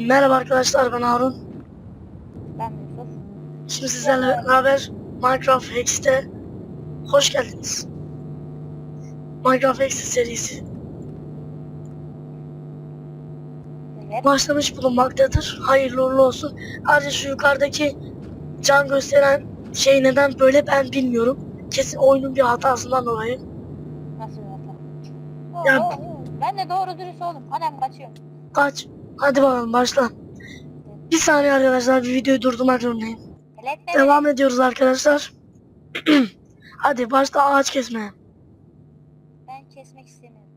Merhaba arkadaşlar ben Harun. Ben Yusuf. Şimdi sizlerle beraber Minecraft Hex'te hoş geldiniz. Minecraft Hex serisi Evet. başlamış bulunmaktadır. Hayırlı uğurlu olsun. Ayrıca şu yukarıdaki can gösteren şey neden böyle ben bilmiyorum. Kesin oyunun bir hatasından dolayı. Nasıl bir hata? Ya-. Ben de doğru dürüst oldum. Annem kaçıyor. Kaç. Hadi bakalım başla. Bir saniye arkadaşlar bir videoyu durdurmak zorundayım. Devam ediyoruz arkadaşlar. Hadi başla ağaç kesmeye. Ben kesmek istemiyorum.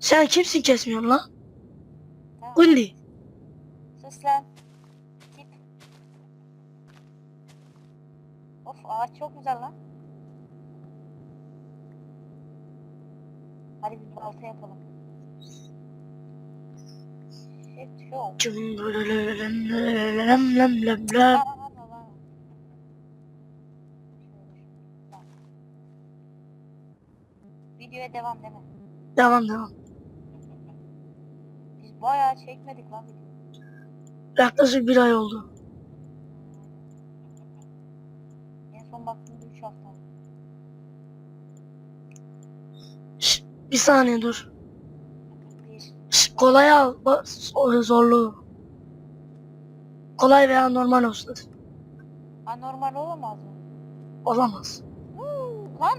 Sen kimsin kesmiyorsun lan? Tamam. Sus lan. Tip. Of ağaç çok güzel lan. Hadi bir balta yapalım. Shit show. Aa, aa, aa, aa. Şöyle, bak. Videoya devam deme. Devam devam. Biz bayağı çekmedik lan video. Yaklaşık bir ay oldu. En son baktığımda 3 hafta. Şş, bir saniye dur. Kolay al. Zorluğu. Kolay veya normal olsun. Anormal olamaz mı? Olamaz. Lan!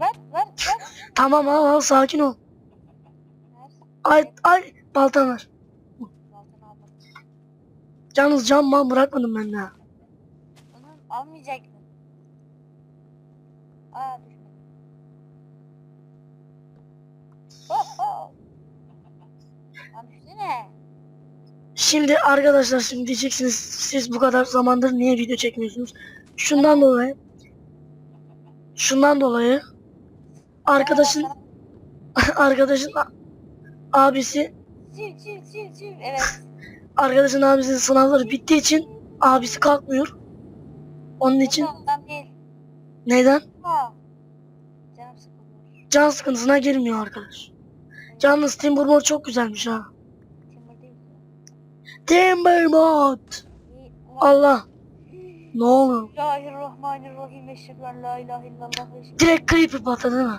Ver, ver, ver. Tamam al al sakin ol. Ay ay baltan ver. Yalnız cam mal bırakmadım ben ya. Bunu almayacaktın. Aa düşmedi. Oh oh. Düşsene. Şimdi arkadaşlar şimdi diyeceksiniz siz bu kadar zamandır niye video çekmiyorsunuz? Şundan dolayı şundan dolayı arkadaşın arkadaşın abisi Çiv çiv çiv çiv. Evet. arkadaşın abisinin sınavları bittiği için abisi kalkmıyor. Onun için Ondan değil. neden? Ha. Can sıkıntısına girmiyor arkadaş. Yalnız Timbermore çok güzelmiş ha. İyi. Allah. Ne olur. Bismillahirrahmanirrahim. Eşhedü la ilahe illallah. Direkt creeper patladı mi?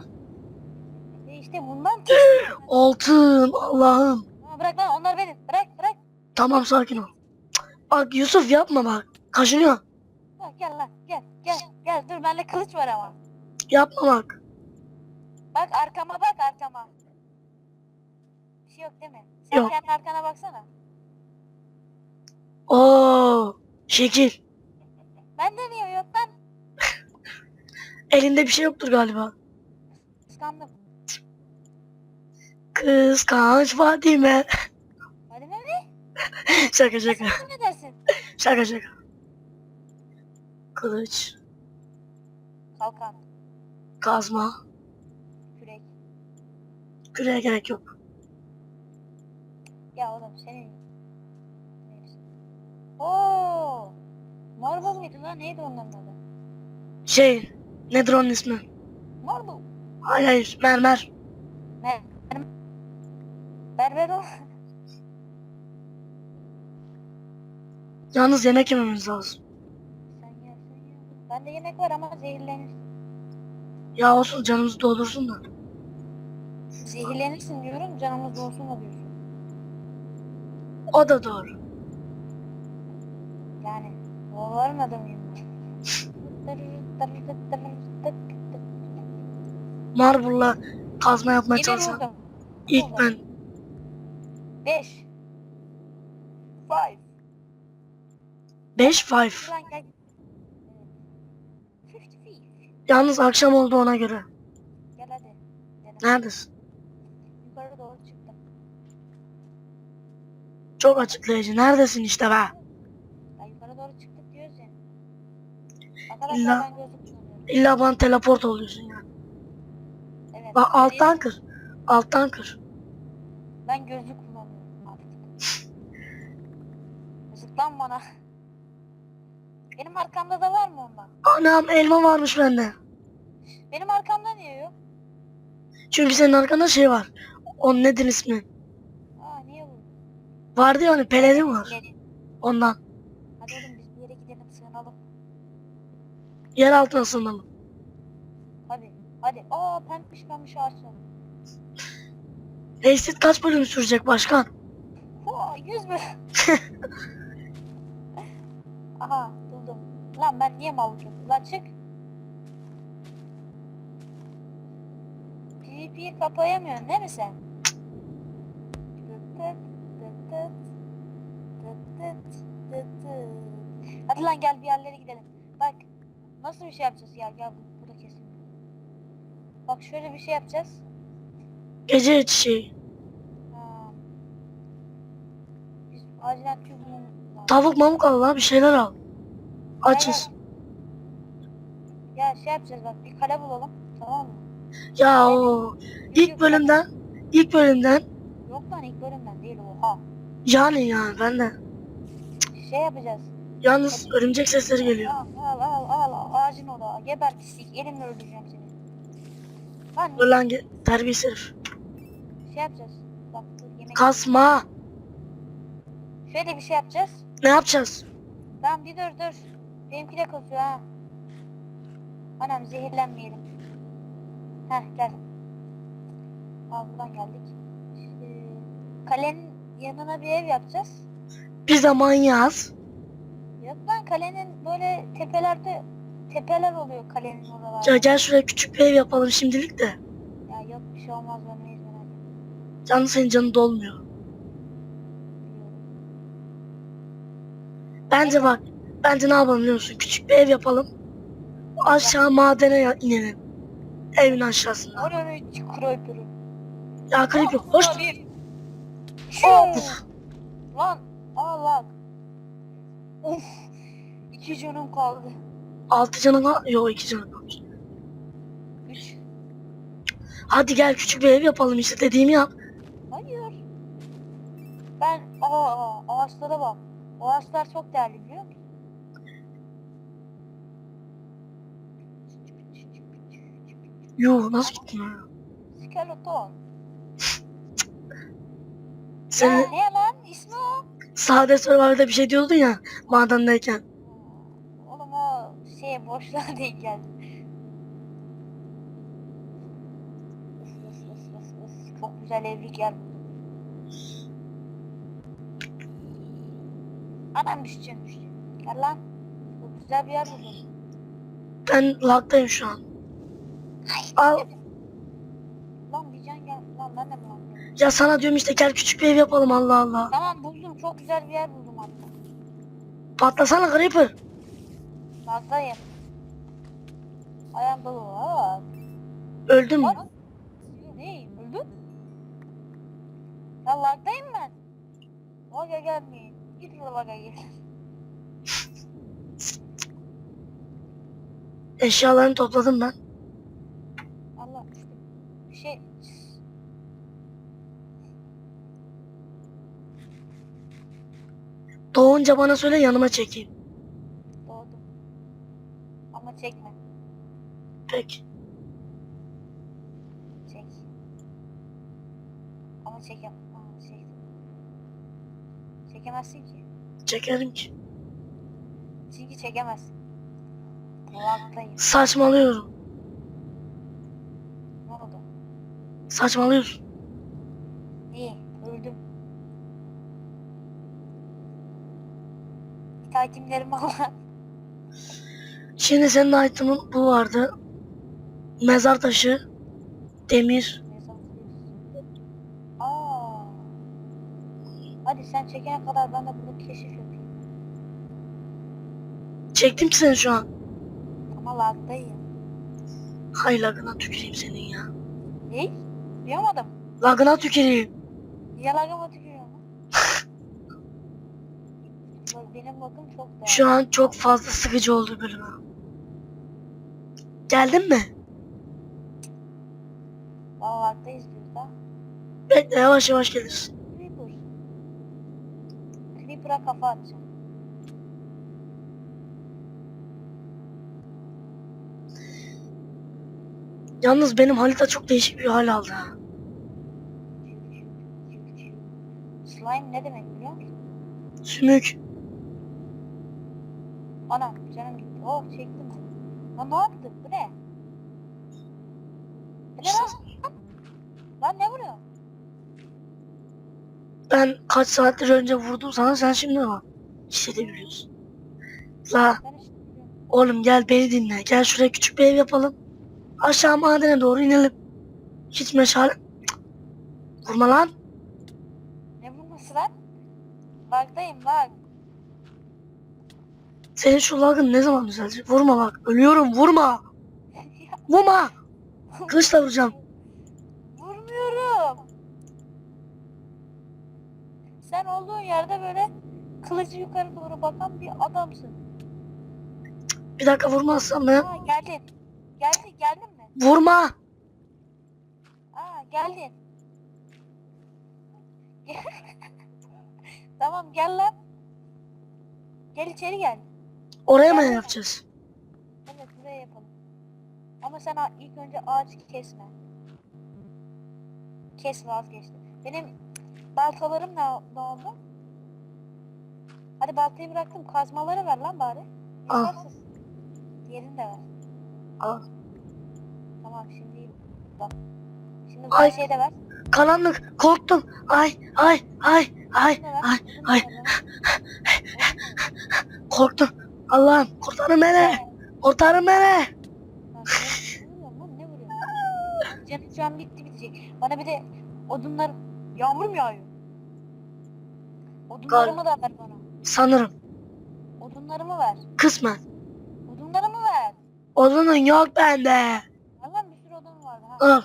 E işte bundan Altın Allah'ım. Bırak lan onlar benim. Bırak bırak. Tamam sakin ol. Bak Yusuf yapma bak. Kaşınıyor. Ha, gel lan gel gel gel dur bende kılıç var ama. Yapma bak. Bak arkama bak arkama. Bir şey yok değil mi? Sen Yok. kendi arkana baksana. Oo, şekil. Bende niye yok lan? Elinde bir şey yoktur galiba. Kıskandım. Kıskanç Fatime. Hadi ne ne? şaka şaka. Sen ne dersin? Şaka şaka. Kılıç, Kalkan, kazma, kürek. küreğe gerek yok. Ya oğlum senin... Oo! Marble mıydı lan? Neydi onların adı? Şey, nedir onun ismi? Marble. Hayır hayır, mermer. Ne? Berber o. Yalnız yemek yememiz lazım. Sen ye, sen ye. Bende yemek var ama zehirlenirsin. Ya olsun canımızı doldursun da. Zehirlenirsin diyorum, canımız olsun da diyorsun. O da doğru. Yani adamıyım ben. Marble'la kazma yapmaya çalışan ilk ben. 5 5 5 5. Ulan gel. Evet. 55. Yalnız akşam oldu ona göre. Gel hadi. Gel. Neredesin? Yukarı doğru çıktım. Çok açıklayıcı. Neredesin işte be? Ya yukarı doğru çıktık diyoruz ya. Arkadaşlar İlla-. İlla bana teleport oluyorsun ya. Evet. Bak alttan kır. Alttan kır. Ben gözlük kullanıyorum artık. Zıplan bana. Benim arkamda da var mı ondan? Anam elma varmış bende. Benim arkamda niye yok? Çünkü senin arkanda şey var. O nedir ismi? Aa niye bu? Vardı ya hani pelerin var. Ondan. Hadi oğlum biz bir yere gidelim sığınalım. Yer altına sığınalım. Hadi. Hadi. Aa pembiş pembiş ağaçlar. Reisit kaç bölüm sürecek başkan? Hua, yüz mü? Aha buldum. Lan ben niye mal yapıyorum? Lan çık. PvP'yi kapayamıyorsun değil mi sen? Hadi lan gel bir yerlere gidelim. Nasıl bir şey yapacağız ya gel bu- burada kesin. Bak şöyle bir şey yapacağız. Gece çiçeği. Ha. Biz acilen. Tavuk mamuk al lan bir şeyler al. Açız. Ya şey yapacağız bak bir kale bulalım tamam mı? Ya o ilk bölümden ilk bölümden Yok lan ilk bölümden değil oha. yani yani ben de. Şey yapacağız. Yalnız örümcek sesleri geliyor. Al oda. Geber pislik elimle öldüreceğim seni. Lan Dur lan ge- terbiyesiz herif. şey yapacağız. Bak dur yemek. Kasma. Şöyle bir şey yapacağız. Ne yapacağız? Tamam bir dur dur. Benimki de kasıyor ha. Anam zehirlenmeyelim. Heh gel. Buradan geldik. Ee, kalenin yanına bir ev yapacağız. Biz de manyağız. Yok lan kalenin böyle tepelerde tepeler oluyor kalenin oralarda. Ya gel şuraya küçük bir ev yapalım şimdilik de. Ya yok bir şey olmaz ölmeyiz merak etme. Canlı senin canı dolmuyor. Bence bak. Bence ne yapalım biliyor musun? Küçük bir ev yapalım. Aşağı madene ya- inelim. Evin aşağısına. Oranı çukura öpürüm. Ya creepy hoş. Bir. Of. Lan Allah. Of. İki canım kaldı. Altı canın var. Yok iki kalmış. Üç. Hadi gel küçük bir ev yapalım işte dediğimi yap. Hayır. Ben aa ağaçlara bak. O ağaçlar çok değerli biliyor musun? Yuh nasıl gittin ya? Skeleton. Sen Ya, ne lan? İsmi o. sade Survivor'da bir şey diyordun ya madendeyken. Şey boşluğa denk geldi. Çok güzel evlilik yer. Anam düşeceğim düşeceğim. Gel lan. Çok güzel bir yer buldum. Ben lagdayım şu an. Al. Lan bir can gel. Lan ben de lan? Ya sana diyorum işte gel küçük bir ev yapalım Allah Allah. Tamam buldum. Çok güzel bir yer buldum hatta. Patlasana Creeper. Lagdayım. Ayağım dolu. Lan. Ne? Öldün? Ya lagdayım ben. Laga gelmeyin. Git laga gel. Eşyalarını topladım ben. Allah işte bir şey Doğunca bana söyle yanıma çekeyim. Ama çekme. Peki. Çek. Ama çekem. Aa, çektim. Çekemezsin ki. Çekerim ki. Çünkü çekemezsin. Lagdayım. Saçmalıyorum. Ne oldu? Saçmalıyorsun. İyi. Öldüm. İtatimlerimi al. Şimdi senin item'ın bu vardı. Mezar taşı. Demir. Aa. Hadi sen çekene kadar ben de bunu keşif yapayım. Çektim ki seni şu an. Ama lagdayım. Hay lagına tüküreyim senin ya. Ne? Duyamadım. Lagına tüküreyim. Niye lagıma tükürüyor mu? Bak benim bakım çok değerli. Şu an çok fazla sıkıcı oldu bölüme. Geldin mi? Diyoruz ha. Bekle yavaş yavaş gelirsin. Creeper. Creeper'a kafa atacağım. Yalnız benim harita çok değişik bir hal aldı. Slime ne demek biliyor musun? Sümük. Anam canım gitti. Oh çektim. Lan ne yaptın? Bu ne? Bu ne lan? Lan ne vuruyor? Ben kaç saattir önce vurdum sana sen şimdi bak. Hissedebiliyorsun. La Ben işte oğlum gel beni dinle. Gel şuraya küçük bir ev yapalım. Aşağı madene doğru inelim. Hiç meşale... Cık. Vurma lan. ne vurması lan? Bug'dayım bak. Senin şu lagın ne zaman düzelecek? Vurma bak. Ölüyorum vurma. Vurma. Kılıçla vuracağım. Vurmuyorum. Sen olduğun yerde böyle kılıcı yukarı doğru bakan bir adamsın. Bir dakika vurmazsam ben. Aa geldin. Geldin geldin mi? Vurma. Aa geldin. tamam gel lan. Gel içeri gel. Oraya mı yapacağız? Evet buraya yapalım. Ama sen ilk önce ağaç kesme. Kes vazgeçtim. Benim baltalarım ne, ne oldu? Hadi baltayı bıraktım. Kazmaları ver lan bari. Al. Diğerini de ver. Al. Tamam şimdi. Bak. Şimdi Ay. bu şeyi de ver. Karanlık. Korktum. Ay ay ay ay ay ay. korktum. Allah'ım kurtarın beni. Kurtarın beni. Lan Ne vuruyorsun lan ne vuruyorsun? Canım şu an bitti bitecek. Bana bir de odunlar yağmur mu yağıyor? Odunlarımı da ver bana. Sanırım. Odunlarımı ver. Kısmen. Odunlarımı ver. Odunun yok bende. Allah'ım bir sürü odun vardı ha. Al.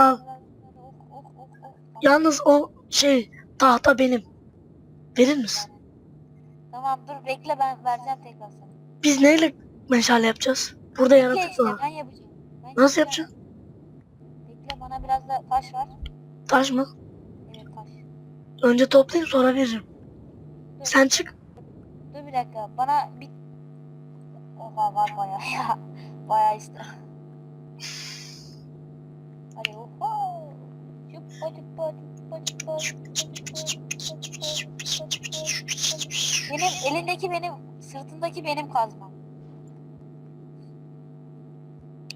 Al. Yalnız o şey tahta benim. Verir misin? Tamam dur bekle ben vereceğim tekrar sana. Biz neyle meşale yapacağız? Burada Bekle yaratık işte var. ben yapacağım. Ben Nasıl yapacaksın? Bekle bana biraz da taş ver. Taş mı? Evet taş. Önce toplayayım sonra veririm. Dur, Sen çık. dur bir dakika bana bir... Oha var bayağı ya. Bayağı işte. Hadi oho. Cuppa cuppa cuppa cuppa cuppa Benim elindeki benim, sırtındaki benim kazmam.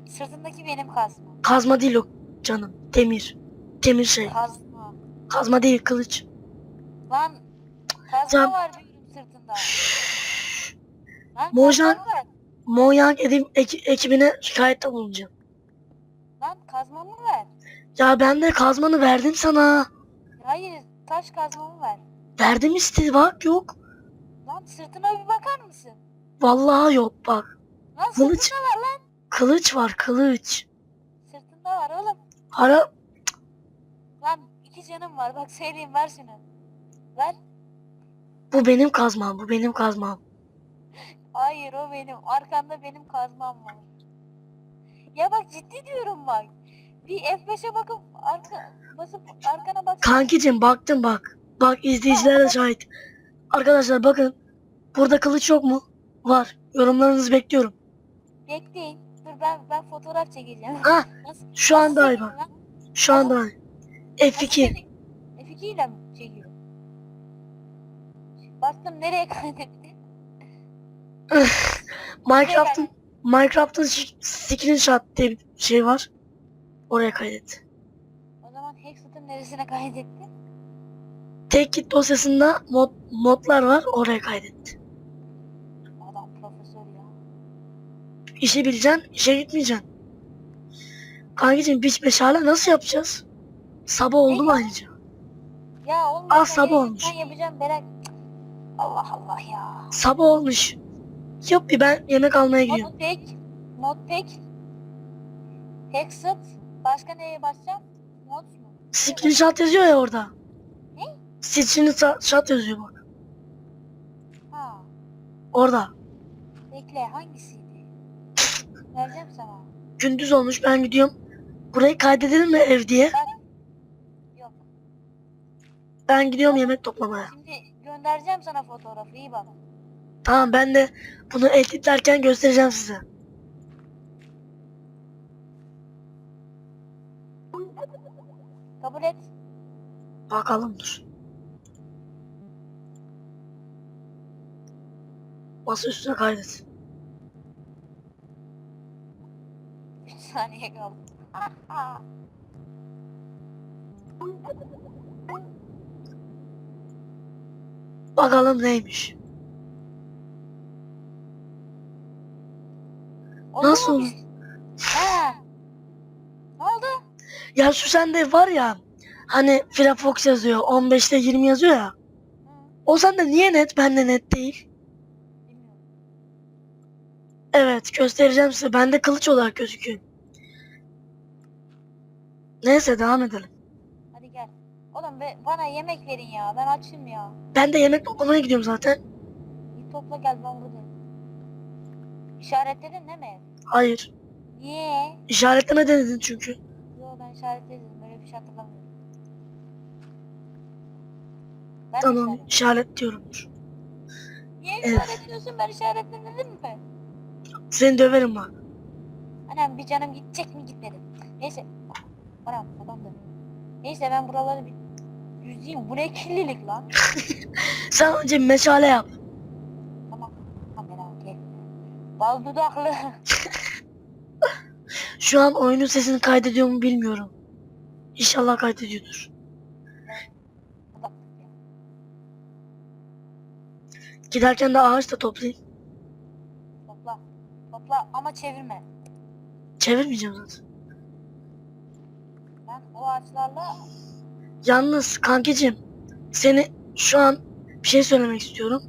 Sırtındaki benim kazmam. Kazma değil o canım. Demir. Demir şey. Kazma. Kazma değil kılıç. Lan kazma Can- var diyorum sırtında. Lan Mojan-. Monyang edim, eki- ekibine şikayette bulunacağım. Lan kazmamı ver. Ya ben de kazmanı verdim sana. Hayır taş kazmamı ver. Verdim işte bak yok. Lan sırtına bir bakar mısın? Vallahi yok bak. Lan Kılıç. sırtında var lan. Kılıç var kılıç. Sırtında var oğlum. Hala Lan iki canım var bak söyleyeyim ver şunu. Ver. bu benim kazmam bu benim kazmam. Hayır o benim. Arkanda benim kazmam var. Ya bak ciddi diyorum bak. Bir F5'e bakıp arka basıp arkana bak. Kankicim baktım bak. Bak izleyiciler de şahit. Arkadaşlar bakın. Burada kılıç yok mu? Var. Yorumlarınızı bekliyorum. Bekleyin. Dur ben ben fotoğraf çekeceğim. Ha Nasıl- şu an nasıl lan? Şu an daha iyi. F2. F2 ile mi çekiyor? Bastım nereye kaydetti? Minecraft'ın Minecraft'ın screenshot diye bir şey var. Oraya kaydet. O zaman Hexit'in neresine kaydetti? Tek git dosyasında mod, modlar var. Oraya kaydet. Adam profesör ya. İşi bileceksin, işe gitmeyeceksin. Kankicim biz meşale nasıl yapacağız? Sabah oldu mu ayrıca? Ya olmuş. Ah, sabah olmuş. Ben yapacağım Berat. Allah Allah ya. Sabah olmuş. Yok bir ben yemek almaya gidiyorum. Mod tek. Mod tek. Hexit. Başka neye basacağım? Mod mu? Screenshot yazıyor ya orada. Ne? Screenshot yazıyor bak. Ha. Orada. Bekle hangisiydi? Vereceğim sana. Gündüz olmuş ben gidiyorum. Burayı kaydedelim mi ev diye? Yok. Ben gidiyorum yemek toplamaya. Şimdi göndereceğim sana fotoğrafı iyi bak. Tamam ben de bunu editlerken göstereceğim size. Kabul et. Bakalım dur. Masa üstüne kaydet. Saniye kaldı. Bakalım neymiş. Oldu Nasıl olur? He. Ne oldu? Ya şu sende var ya hani Firefox yazıyor 15'te 20 yazıyor ya. Hı, O sende niye net bende net değil? Evet göstereceğim size. Bende kılıç olarak gözüküyor. Neyse devam edelim. Hadi gel. Oğlum be, bana yemek verin ya. Ben açım ya. Ben de yemek toplamaya gidiyorum zaten. Git topla gel ben buradayım. İşaretledin değil mi? Hayır. Niye? İşaretleme denedin çünkü. Yo ben işaretledim. Böyle bir şey hatırlamıyorum. Ben Tamam işaret- işaret diyorumdur. Niye Evet. işaretliyorsun? Ben işaretledim mi? Seni döverim bak. Anam bir canım gidecek mi gitmedi. Neyse. Anam adam da. Neyse ben buraları bir düzeyim. Bu ne kirlilik lan? Sen önce meşale yap. Tamam. Merak etme. Bal dudaklı. Şu an oyunun sesini kaydediyor mu bilmiyorum. İnşallah kaydediyordur. Adam- Giderken de ağaç da toplayayım. Topla. Topla ama çevirme. Çevirmeyeceğim zaten. Ben o ağaçlarla Yalnız kankicim seni şu an bir şey söylemek istiyorum.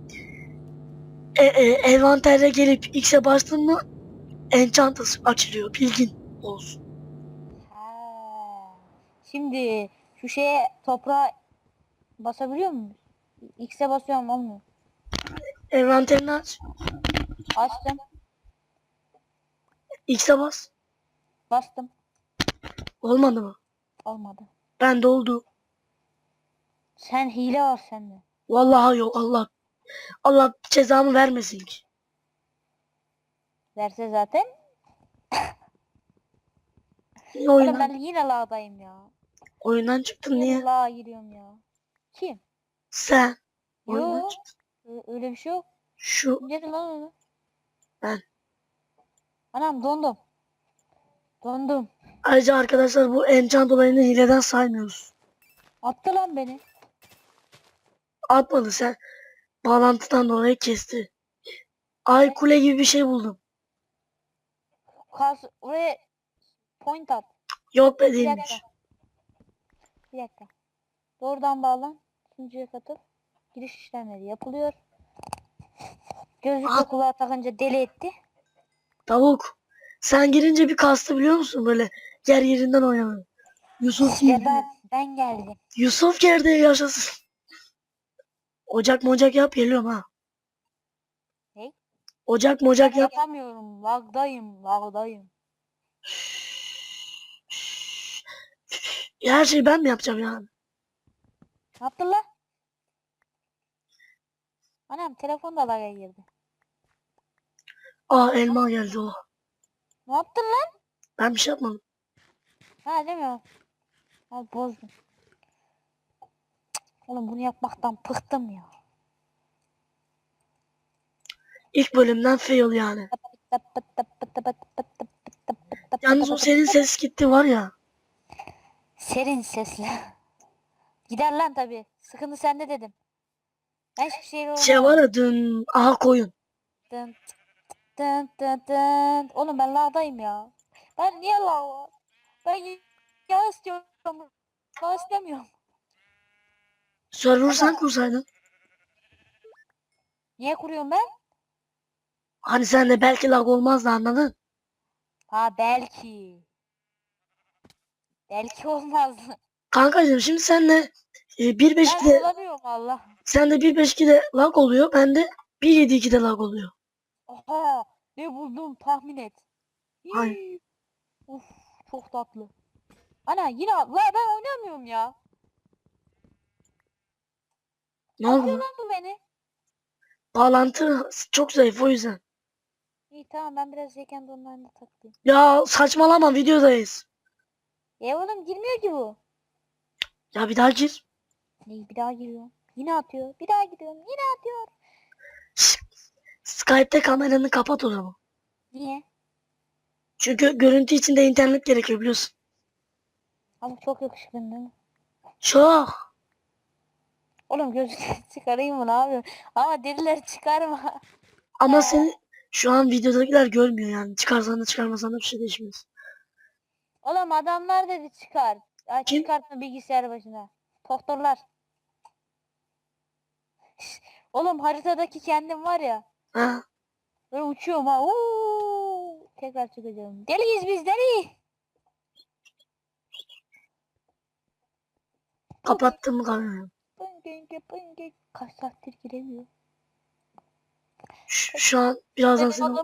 E, e, envantere gelip X'e bastın mı enchanters açılıyor. Bilgin olsun. Ha. Şimdi şu şeye toprağa basabiliyor muyum? X'e basıyorum olmuyor. Envanterini aç. Açtım. X'e bas. Bastım. Olmadı mı? Olmadı. Ben de oldu. Sen hile var sende. Vallahi yok Allah. Allah cezamı vermesin ki. Verse zaten. Niye Oğlum oyundan, ben yine lağdayım ya. oyundan çıktın Yine niye? lağa giriyorum ya. Kim? Sen. Oyundan Yo. çıktın. Ö- Öyle bir şey yok. Şu Kim dedi lan onu? Ben. Anam dondum. Dondum. Ayrıca arkadaşlar bu enchant olayını hileden saymıyoruz. Attı lan beni. Atmadı sen. Bağlantıdan dolayı kesti. Ay kule gibi bir şey buldum. Kas oraya point at. Yok be Bir değilmiş. dakika. Bir dakika. Doğrudan bağlan. Sunucuya katıl. Giriş işlemleri yapılıyor. Gözlükle Aha. kulağa takınca deli etti. Tavuk. Sen girince bir kastı biliyor musun böyle yer yerinden oynamıyor. Yusuf İşte ben, ben geldim. Yusuf geldi yaşasın. Ocak mocak yap geliyorum ha. Ne? Ocak mocak yap. Yapamıyorum. Lagdayım. Lagdayım. Her şeyi ben mi yapacağım yani? Ne yaptın lan? Anam telefon da laga girdi. Aa elma geldi o. Ne yaptın lan? Ben bir şey yapmadım. Ha demiyorum. Ha bozdum. Oğlum bunu yapmaktan bıktım ya. İlk bölümden fail yani. Yalnız o senin ses gitti var ya. Serin sesli. Gider lan tabi. Sıkıntı sende dedim. Ben hiçbir Şey oynamam. var ya dün aha koyun. Dın dın dın dın. Oğlum ben lağdayım ya. Ben niye lağ? Ben yağ istiyorum. Lağ istemiyorum. Server sen kursaydın. Niye kuruyorum ben? Hani sen de belki lag olmazdı anladın? Ha belki. Belki olmaz. Kankacığım şimdi senle e, Ben 1.5'de kullanıyorum Allah. sende 1.5'de lag oluyor. Bende 1.7.2'de lag oluyor. Oha ne buldum tahmin et. Hayır. Hii. Çok tatlı. Ana yine la ben oynamıyorum ya. Ne Atıyor oldu? lan bu beni. Bağlantı çok zayıf o yüzden. İyi tamam ben biraz Weekend Online'da takılayım. Ya saçmalama videodayız. E oğlum girmiyor ki bu. Ya bir daha gir. Ne bir daha giriyor. Yine atıyor. Bir daha giriyorum. Yine atıyor. Şşt, Skype'te kameranı kapat o zaman. Niye? Çünkü görüntü içinde internet gerekiyor biliyorsun. Ama çok yakışıklı değil mi? Çok. Oğlum gözlükleri çıkarayım mı ne yapıyorsun? Ama derileri çıkarma. Ama seni şu an videodakiler görmüyor yani. Çıkarsan da çıkarmasan da bir şey değişmez. Oğlum adamlar dedi çıkar. Ay Kim? çıkartma bilgisayar başına. Doktorlar. Şş, Oğlum haritadaki kendim var ya. Ha? Böyle uçuyorum ha. Uuu. Tekrar çıkacağım. Deliyiz biz deli. Kapattın mı kamerayı? Kaç saattir giremiyor. Şu, şu an birazdan seni,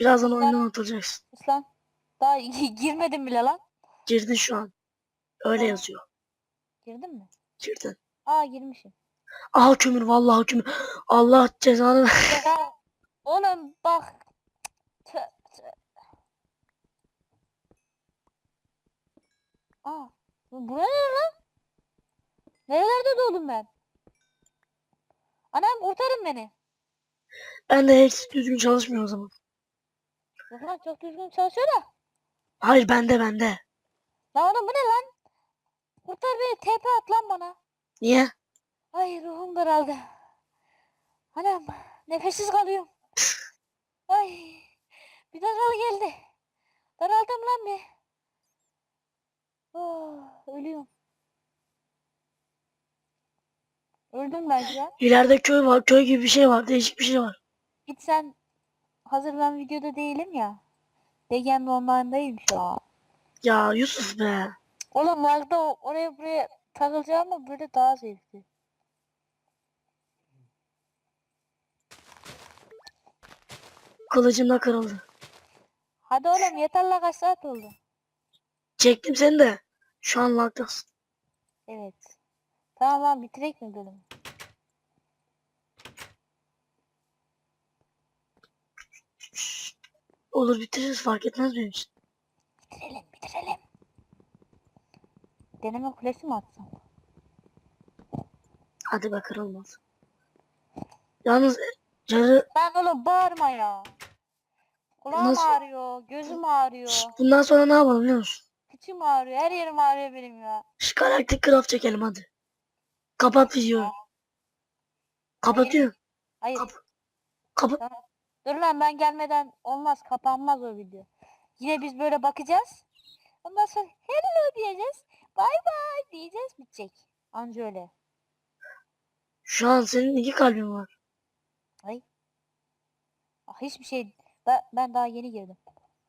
birazdan oyundan atılacaksın. İslam. Daha girmedim bile lan. Girdin şu an. Öyle Aa. yazıyor. Girdin mi? Girdin. Aa girmişim. Aha kömür vallahi kömür. Allah cezanı oğlum bak. Aa, bu buraya ne lan? Nerelerde doğdum ben? Anam kurtarın beni. Ben de hiç düzgün çalışmıyor o zaman. Yok lan çok düzgün çalışıyor da. Hayır bende bende. Lan oğlum bu ne lan? Kurtar beni TP at lan bana. Niye? Ay ruhum daraldı. Anam nefessiz kalıyorum. Ay bir daral geldi. Daraldım lan bir. Oh, ölüyorum. Öldüm ben an. İleride köy var. Köy gibi bir şey var. Değişik bir şey var. Git sen hazır ben videoda değilim ya. Degen normaldeyim şu an. Ya Yusuf be. Oğlum vardı o- oraya buraya takılacağım ama böyle daha zevkli. Kılıcım da kırıldı. Hadi oğlum yeter la kaç saat oldu. Çektim seni de. Şu an lagdasın. Evet. Tamam lan bitirek mi bölümü? Olur bitiririz fark etmez benim için. Bitirelim bitirelim. Deneme kulesi mi atsam? Hadi be kırılmaz. Yalnız e, yarı Lan oğlum bağırma ya. Kulağım Nasıl? ağrıyor, gözüm ağrıyor, bundan sonra ne yapalım biliyor musun? Kıçım ağrıyor, her yerim ağrıyor benim ya. Şu Galactic Craft çekelim hadi. Kapat videoyu. Kapatıyorum. Hayır. Kap- Kapat. Dur lan ben gelmeden olmaz, kapanmaz o video. Yine biz böyle bakacağız. Ondan sonra hello diyeceğiz. Bye bye diyeceğiz, bitecek. Anca öyle. Şu an senin iki kalbin var. Ah, hiçbir şey. Ben, ben daha yeni girdim.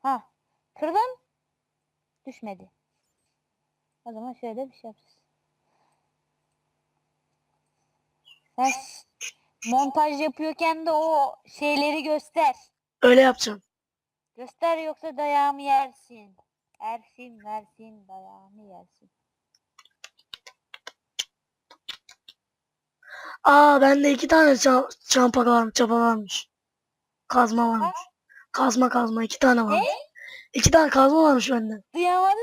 Ha. Kırdım. Düşmedi. O zaman şöyle bir şey yapacağız. Sen montaj yapıyorken de o şeyleri göster. Öyle yapacağım. Göster yoksa dayağımı yersin. Ersin versin dayağımı yersin. Aa bende iki tane ça- çampa varmış, çapa varmış. Kazma varmış. Kazma kazma iki tane varmış. İki tane kazma varmış bende. Duyamadım.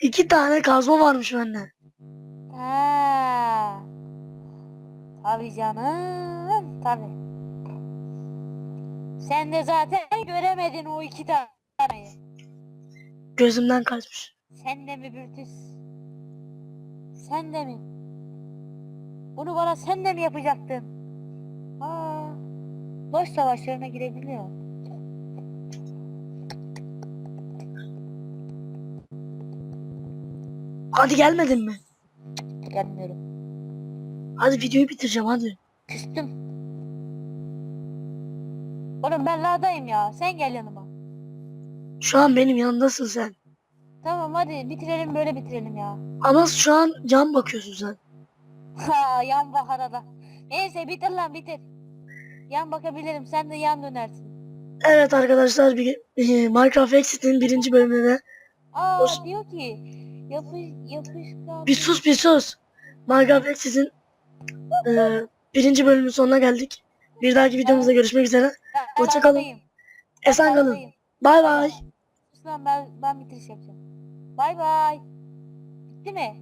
İki tane kazma varmış bende. Ha. Tabii canım. Tabii. Sen de zaten göremedin o iki taneyi. Gözümden kaçmış. Sen de mi Bürtüs? Sen de mi? Bunu bana sen de mi yapacaktın? Aa, boş savaşlarına girebiliyor. Hadi gelmedin mi? Gelmiyorum. Hadi videoyu bitireceğim hadi. Küstüm. Oğlum ben lağdayım ya. Sen gel yanıma. Şu an benim yanımdasın sen. Tamam hadi bitirelim böyle bitirelim ya. Ama şu an can bakıyorsun sen. Ha yan bak arada. Neyse bitir lan bitir. Yan bakabilirim sen de yan dönersin. Evet arkadaşlar bir, bir Minecraft Exit'in birinci bölümüne Aa Hoş- diyor ki yapış yapışkan. bir sus bir sus. Minecraft Exit'in e, birinci bölümünün sonuna geldik. Bir dahaki videomuzda görüşmek üzere. Ben hoşça kalın. Esen kalın. lağdayım. Bay bay. Sus lan ben, ben bitiriş yapacağım. Bay bay. Bitti mi?